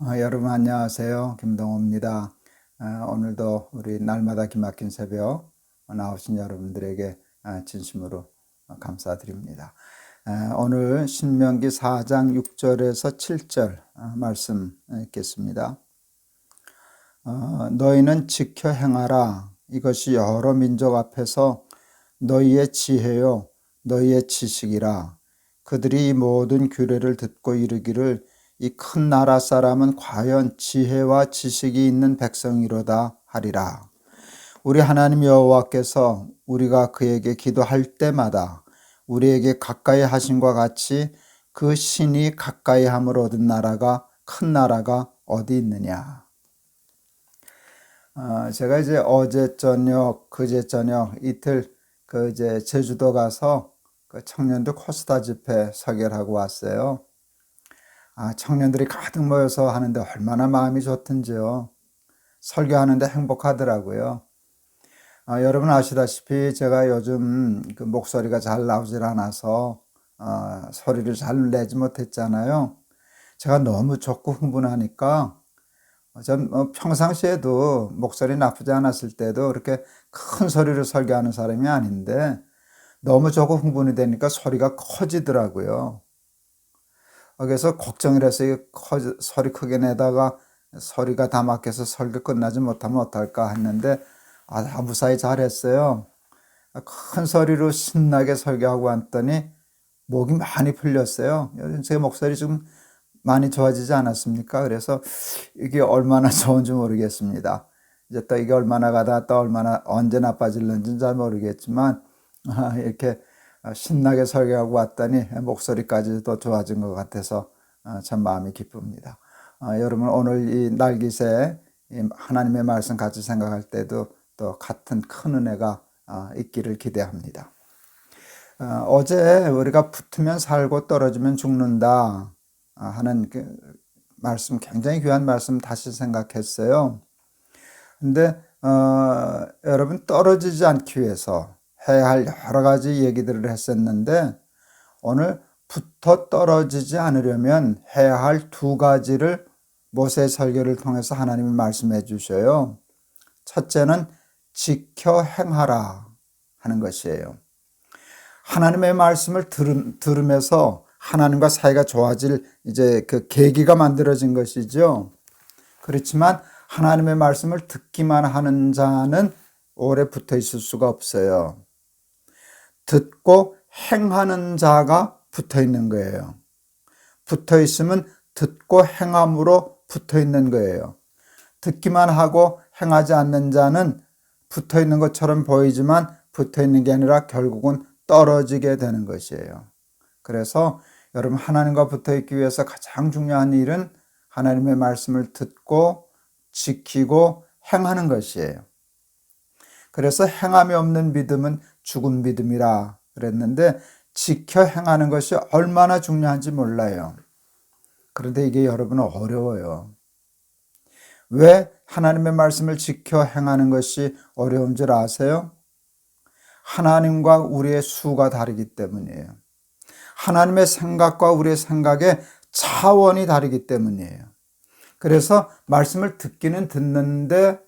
어, 여러분 안녕하세요. 김동호입니다. 어, 오늘도 우리 날마다 기막힌 새벽 나오신 여러분들에게 어, 진심으로 감사드립니다. 어, 오늘 신명기 4장 6절에서 7절 어, 말씀 읽겠습니다. 어, 너희는 지켜 행하라. 이것이 여러 민족 앞에서 너희의 지혜요, 너희의 지식이라. 그들이 이 모든 규례를 듣고 이르기를 이 큰 나라 사람은 과연 지혜와 지식이 있는 백성이로다 하리라. 우리 하나님 여호와께서 우리가 그에게 기도할 때마다 우리에게 가까이 하신과 같이 그 신이 가까이 함을 얻은 나라가 큰 나라가 어디 있느냐. 어, 제가 이제 어제 저녁, 그제 저녁 이틀 그 이제 제주도 가서 그 청년들 코스타 집회 설계하고 왔어요. 아, 청년들이 가득 모여서 하는데 얼마나 마음이 좋든지요. 설교하는데 행복하더라고요. 아, 여러분 아시다시피 제가 요즘 그 목소리가 잘 나오질 않아서 어, 소리를 잘 내지 못했잖아요. 제가 너무 좋고 흥분하니까 전 어, 평상시에도 목소리 나쁘지 않았을 때도 그렇게 큰 소리로 설교하는 사람이 아닌데 너무 좋고 흥분이 되니까 소리가 커지더라고요. 그래서 걱정을 해서 소리 크게 내다가 소리가 다 막혀서 설교 끝나지 못하면 어떨까 했는데 아, 무사히 잘했어요. 큰 소리로 신나게 설교하고 왔더니 목이 많이 풀렸어요. 제 목소리 좀 많이 좋아지지 않았습니까? 그래서 이게 얼마나 좋은지 모르겠습니다. 이제 또 이게 얼마나 가다 또 얼마나 언제 나빠질는지는 잘 모르겠지만 아, 이렇게 신나게 설교하고 왔더니 목소리까지 도 좋아진 것 같아서 아, 참 마음이 기쁩니다. 아, 여러분 오늘 이 날기새 하나님의 말씀 같이 생각할 때도 또 같은 큰 은혜가 있기를 기대합니다. 어제 우리가 붙으면 살고 떨어지면 죽는다 하는 그 말씀 굉장히 귀한 말씀 다시 생각했어요. 근데 어, 여러분 떨어지지 않기 위해서 해야 할 여러 가지 얘기들을 했었는데 오늘 붙어 떨어지지 않으려면 해야 할 두 가지를 모세 설교를 통해서 하나님이 말씀해 주셔요. 첫째는 지켜 행하라 하는 것이에요. 하나님의 말씀을 들음, 들으면서 하나님과 사이가 좋아질 이제 그 계기가 만들어진 것이죠. 그렇지만 하나님의 말씀을 듣기만 하는 자는 오래 붙어 있을 수가 없어요. 듣고 행하는 자가 붙어 있는 거예요. 붙어 있으면 듣고 행함으로 붙어 있는 거예요. 듣기만 하고 행하지 않는 자는 붙어 있는 것처럼 보이지만 붙어 있는 게 아니라 결국은 떨어지게 되는 것이에요. 그래서 여러분 하나님과 붙어 있기 위해서 가장 중요한 일은 하나님의 말씀을 듣고 지키고 행하는 것이에요. 그래서 행함이 없는 믿음은 죽은 믿음이라 그랬는데 지켜 행하는 것이 얼마나 중요한지 몰라요. 그런데 이게 여러분 어려워요. 왜 하나님의 말씀을 지켜 행하는 것이 어려운 줄 아세요? 하나님과 우리의 수가 다르기 때문이에요. 하나님의 생각과 우리의 생각의 차원이 다르기 때문이에요. 그래서 말씀을 듣기는 듣는데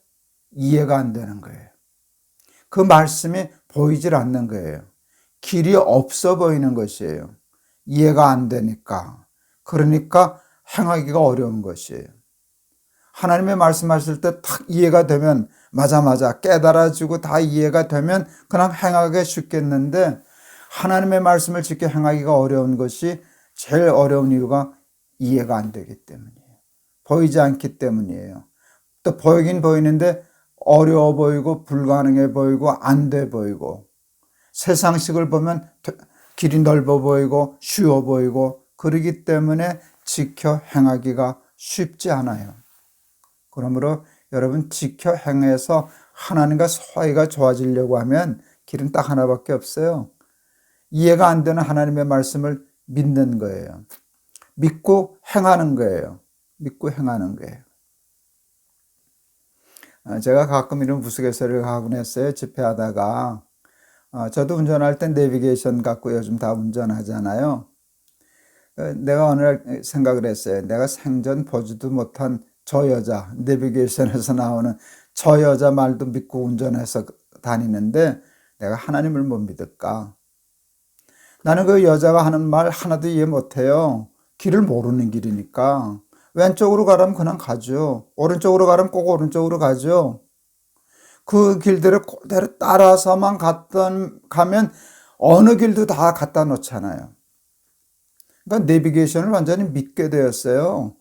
이해가 안 되는 거예요. 그 말씀이 보이질 않는 거예요. 길이 없어 보이는 것이에요. 이해가 안 되니까. 그러니까 행하기가 어려운 것이에요. 하나님의 말씀하실 때딱 이해가 되면 맞아 맞아 깨달아지고 다 이해가 되면 그냥 행하기 쉽겠는데 하나님의 말씀을 지켜 행하기가 어려운 것이 제일 어려운 이유가 이해가 안 되기 때문이에요. 보이지 않기 때문이에요. 또 보이긴 보이는데 어려워 보이고 불가능해 보이고 안 돼 보이고 세상식을 보면 길이 넓어 보이고 쉬워 보이고 그러기 때문에 지켜 행하기가 쉽지 않아요. 그러므로 여러분 지켜 행해서 하나님과 사이가 좋아지려고 하면 길은 딱 하나밖에 없어요. 이해가 안 되는 하나님의 말씀을 믿는 거예요. 믿고 행하는 거예요. 믿고 행하는 거예요. 어, 제가 가끔 이런 우스갯소리를 하곤 했어요. 집회하다가. 어, 저도 운전할 때 내비게이션 갖고 요즘 다 운전하잖아요. 어, 내가 어느 날 생각을 했어요. 내가 생전 보지도 못한 저 여자, 내비게이션에서 나오는 저 여자 말도 믿고 운전해서 다니는데 내가 하나님을 못 믿을까? 나는 그 여자가 하는 말 하나도 이해 못해요. 길을 모르는 길이니까. 왼쪽으로 가라면 그냥 가죠. 오른쪽으로 가라면 꼭 오른쪽으로 가죠. 그 길들을 그대로 따라서만 갔던, 가면 어느 길도 다 갖다 놓잖아요. 그러니까 내비게이션을 완전히 믿게 되었어요.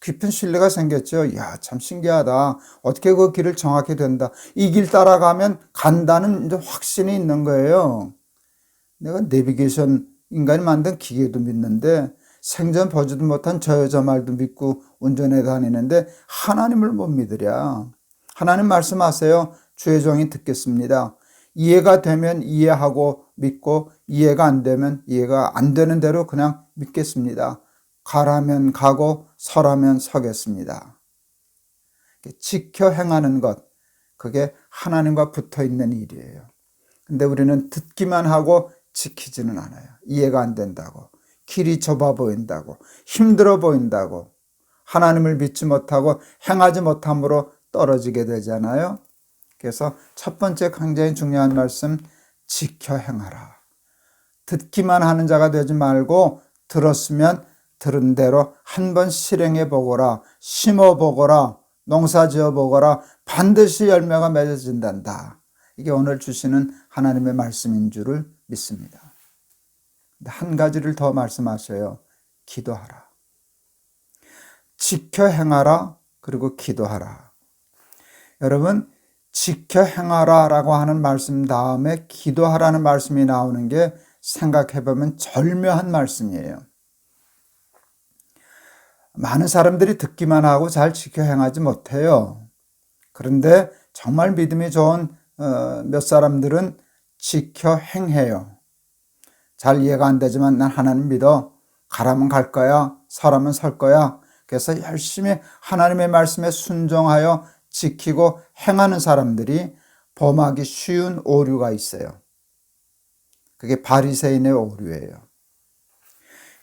깊은 신뢰가 생겼죠. 야, 참 신기하다. 어떻게 그 길을 정확히 된다. 이 길 따라가면 간다는 확신이 있는 거예요. 내가 내비게이션 인간이 만든 기계도 믿는데 생전 보지도 못한 저 여자 말도 믿고 운전해 다니는데 하나님을 못 믿으랴. 하나님 말씀하세요. 주의 종이 듣겠습니다. 이해가 되면 이해하고 믿고 이해가 안 되면 이해가 안 되는 대로 그냥 믿겠습니다. 가라면 가고 서라면 서겠습니다. 지켜 행하는 것, 그게 하나님과 붙어 있는 일이에요. 근데 우리는 듣기만 하고 지키지는 않아요. 이해가 안 된다고. 길이 좁아 보인다고. 힘들어 보인다고. 하나님을 믿지 못하고 행하지 못함으로 떨어지게 되잖아요. 그래서 첫 번째 굉장히 중요한 말씀, 지켜 행하라. 듣기만 하는 자가 되지 말고 들었으면 들은 대로 한번 실행해 보거라, 심어 보거라, 농사 지어 보거라, 반드시 열매가 맺어진단다. 이게 오늘 주시는 하나님의 말씀인 줄을 믿습니다. 한 가지를 더 말씀하셔요. 기도하라. 지켜 행하라. 그리고 기도하라. 여러분, 지켜 행하라 라고 하는 말씀 다음에 기도하라는 말씀이 나오는 게 생각해 보면 절묘한 말씀이에요. 많은 사람들이 듣기만 하고 잘 지켜 행하지 못해요. 그런데 정말 믿음이 좋은 어, 몇 사람들은 지켜 행해요. 잘 이해가 안 되지만 난 하나님 믿어. 가라면 갈 거야. 서라면 설 거야. 그래서 열심히 하나님의 말씀에 순종하여 지키고 행하는 사람들이 범하기 쉬운 오류가 있어요. 그게 바리새인의 오류예요.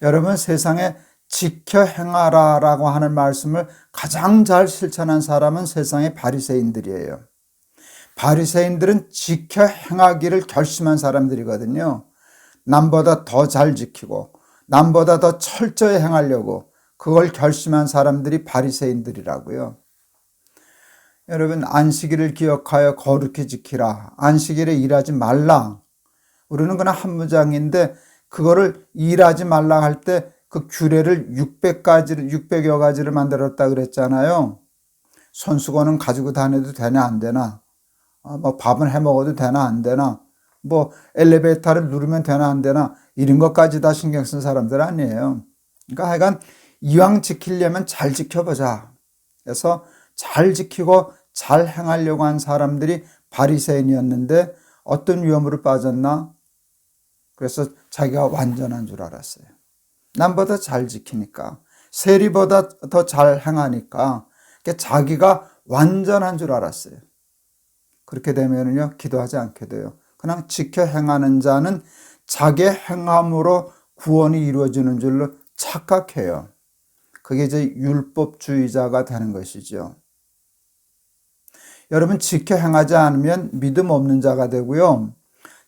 여러분 세상에 지켜 행하라라고 하는 말씀을 가장 잘 실천한 사람은 세상의 바리새인들이에요. 바리새인들은 지켜 행하기를 결심한 사람들이거든요. 남보다 더 잘 지키고 남보다 더 철저히 행하려고 그걸 결심한 사람들이 바리새인들이라고요. 여러분 안식일을 기억하여 거룩히 지키라. 안식일에 일하지 말라. 우리는 그냥 한 문장인데 그거를 일하지 말라 할 때 그 규례를 600가지를 600여 가지를 만들었다 그랬잖아요. 손수건은 가지고 다녀도 되나 안 되나? 어, 뭐 밥은 해 먹어도 되나 안 되나? 뭐 엘리베이터를 누르면 되나 안 되나 이런 것까지 다 신경 쓴 사람들 아니에요. 그러니까 하여간 이왕 지키려면 잘 지켜보자. 그래서 잘 지키고 잘 행하려고 한 사람들이 바리새인이었는데 어떤 위험으로 빠졌나? 그래서 자기가 완전한 줄 알았어요. 남보다 잘 지키니까 세리보다 더 잘 행하니까 자기가 완전한 줄 알았어요. 그렇게 되면요 기도하지 않게 돼요. 그냥 지켜 행하는 자는 자기 행함으로 구원이 이루어지는 줄로 착각해요. 그게 이제 율법주의자가 되는 것이죠. 여러분, 지켜 행하지 않으면 믿음 없는 자가 되고요.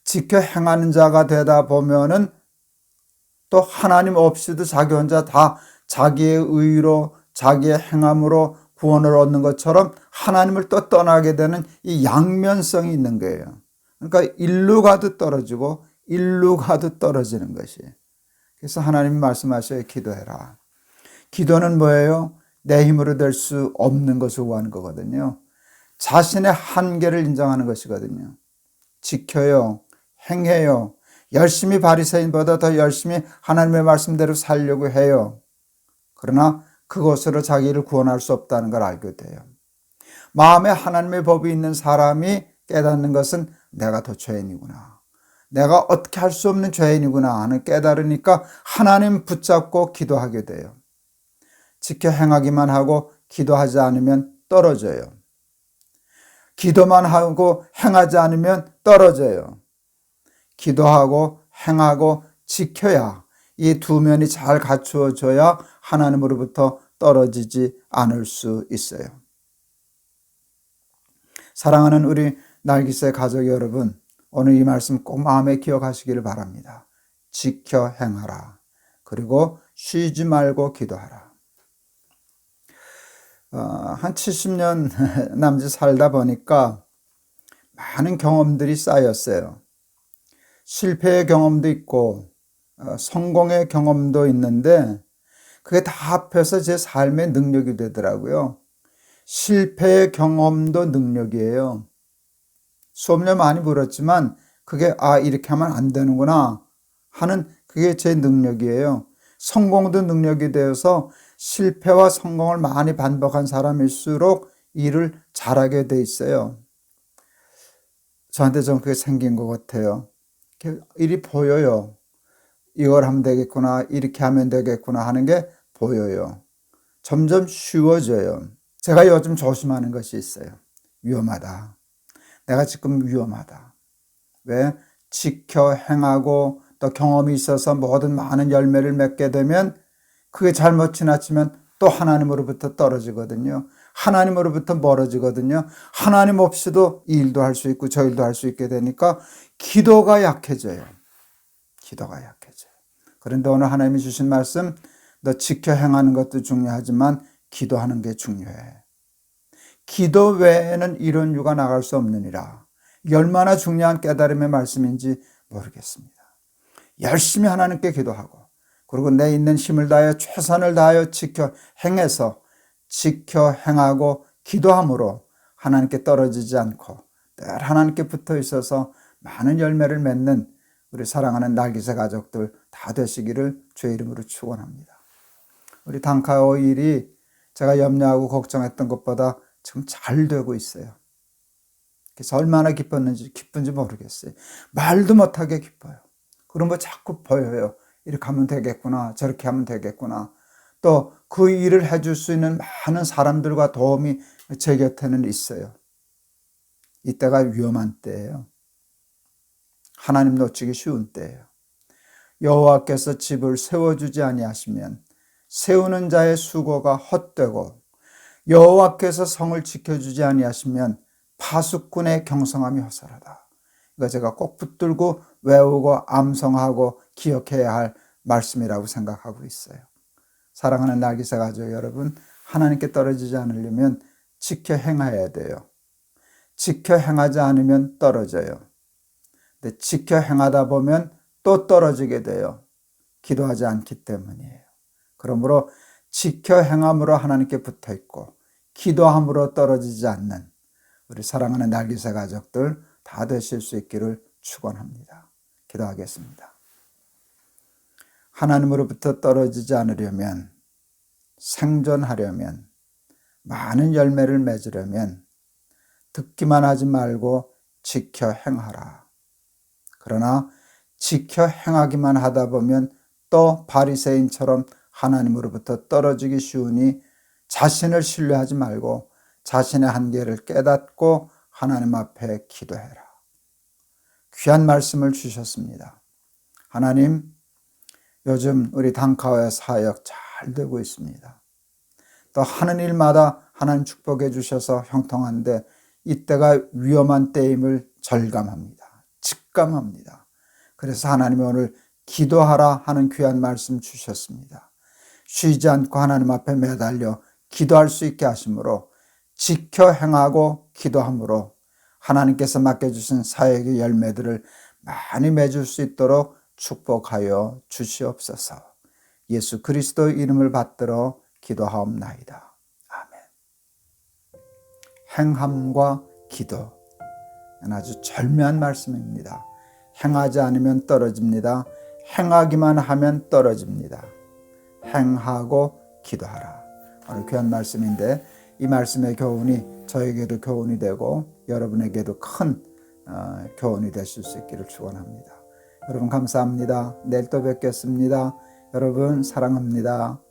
지켜 행하는 자가 되다 보면은 또 하나님 없이도 자기 혼자 다 자기의 의로, 자기의 행함으로 구원을 얻는 것처럼 하나님을 또 떠나게 되는 이 양면성이 있는 거예요. 그러니까 일로 가도 떨어지고 일로 가도 떨어지는 것이. 그래서 하나님 말씀하셔요. 기도해라. 기도는 뭐예요? 내 힘으로 될 수 없는 것을 구하는 거거든요. 자신의 한계를 인정하는 것이거든요. 지켜요. 행해요. 열심히 바리새인보다 더 열심히 하나님의 말씀대로 살려고 해요. 그러나 그것으로 자기를 구원할 수 없다는 걸 알게 돼요. 마음에 하나님의 법이 있는 사람이 깨닫는 것은 내가 더 죄인이구나. 내가 어떻게 할 수 없는 죄인이구나 하는 깨달으니까 하나님 붙잡고 기도하게 돼요. 지켜 행하기만 하고 기도하지 않으면 떨어져요. 기도만 하고 행하지 않으면 떨어져요. 기도하고 행하고 지켜야 이 두 면이 잘 갖추어져야 하나님으로부터 떨어지지 않을 수 있어요. 사랑하는 우리 날기세 가족 여러분, 오늘 이 말씀 꼭 마음에 기억하시기를 바랍니다. 지켜 행하라. 그리고 쉬지 말고 기도하라. 어, 한 70년 남짓 살다 보니까 많은 경험들이 쌓였어요. 실패의 경험도 있고, 어, 성공의 경험도 있는데, 그게 다 합해서 제 삶의 능력이 되더라고요. 실패의 경험도 능력이에요. 수업료 많이 벌었지만, 그게, 아, 이렇게 하면 안 되는구나 하는 그게 제 능력이에요. 성공도 능력이 되어서 실패와 성공을 많이 반복한 사람일수록 일을 잘하게 돼 있어요. 저한테 좀 그게 생긴 것 같아요. 일이 보여요. 이걸 하면 되겠구나, 이렇게 하면 되겠구나 하는 게 보여요. 점점 쉬워져요. 제가 요즘 조심하는 것이 있어요. 위험하다. 내가 지금 위험하다. 왜? 지켜 행하고 또 경험이 있어서 모든 많은 열매를 맺게 되면 그게 잘못 지나치면 또 하나님으로부터 떨어지거든요. 하나님으로부터 멀어지거든요. 하나님 없이도 이 일도 할 수 있고 저 일도 할 수 있게 되니까 기도가 약해져요. 기도가 약해져요. 그런데 오늘 하나님이 주신 말씀, 너 지켜 행하는 것도 중요하지만 기도하는 게 중요해. 기도 외에는 이런 유가 나갈 수 없느니라. 얼마나 중요한 깨달음의 말씀인지 모르겠습니다. 열심히 하나님께 기도하고 그리고 내 있는 힘을 다하여 최선을 다하여 지켜 행해서 지켜 행하고 기도함으로 하나님께 떨어지지 않고 늘 하나님께 붙어 있어서 많은 열매를 맺는 우리 사랑하는 날기새 가족들 다 되시기를 주의 이름으로 축원합니다. 우리 단카오 일이 제가 염려하고 걱정했던 것보다 지금 잘 되고 있어요. 그래서 얼마나 기뻤는지 기쁜지 모르겠어요. 말도 못하게 기뻐요. 그런 거 자꾸 보여요. 이렇게 하면 되겠구나. 저렇게 하면 되겠구나. 또 그 일을 해줄 수 있는 많은 사람들과 도움이 제 곁에는 있어요. 이때가 위험한 때예요. 하나님 놓치기 쉬운 때예요. 여호와께서 집을 세워주지 아니하시면 세우는 자의 수고가 헛되고 여호와께서 성을 지켜주지 아니하시면 파수꾼의 경성함이 허설하다. 이거 제가 꼭 붙들고 외우고 암송하고 기억해야 할 말씀이라고 생각하고 있어요. 사랑하는 날기사 가족 여러분, 하나님께 떨어지지 않으려면 지켜 행해야 돼요. 지켜 행하지 않으면 떨어져요. 근데 지켜 행하다 보면 또 떨어지게 돼요. 기도하지 않기 때문이에요. 그러므로 지켜 행함으로 하나님께 붙어 있고 기도함으로 떨어지지 않는 우리 사랑하는 날기사 가족들 다 되실 수 있기를 축원합니다. 기도하겠습니다. 하나님으로부터 떨어지지 않으려면 생존하려면 많은 열매를 맺으려면 듣기만 하지 말고 지켜 행하라. 그러나 지켜 행하기만 하다 보면 또 바리새인처럼 하나님으로부터 떨어지기 쉬우니 자신을 신뢰하지 말고 자신의 한계를 깨닫고 하나님 앞에 기도해라. 귀한 말씀을 주셨습니다. 하나님, 요즘 우리 단카와의 사역 잘 되고 있습니다. 또 하는 일마다 하나님 축복해 주셔서 형통한데 이때가 위험한 때임을 절감합니다. 직감합니다. 그래서 하나님이 오늘 기도하라 하는 귀한 말씀 주셨습니다. 쉬지 않고 하나님 앞에 매달려 기도할 수 있게 하심으로 지켜 행하고 기도함으로 하나님께서 맡겨주신 사역의 열매들을 많이 맺을 수 있도록 축복하여 주시옵소서. 예수 그리스도 이름을 받들어 기도하옵나이다. 아멘. 행함과 기도. 아주 절묘한 말씀입니다. 행하지 않으면 떨어집니다. 행하기만 하면 떨어집니다. 행하고 기도하라. 오늘 귀한 말씀인데 이 말씀의 교훈이 저에게도 교훈이 되고 여러분에게도 큰 어, 교훈이 되실 수 있기를 축원합니다. 여러분 감사합니다. 내일 또 뵙겠습니다. 여러분 사랑합니다.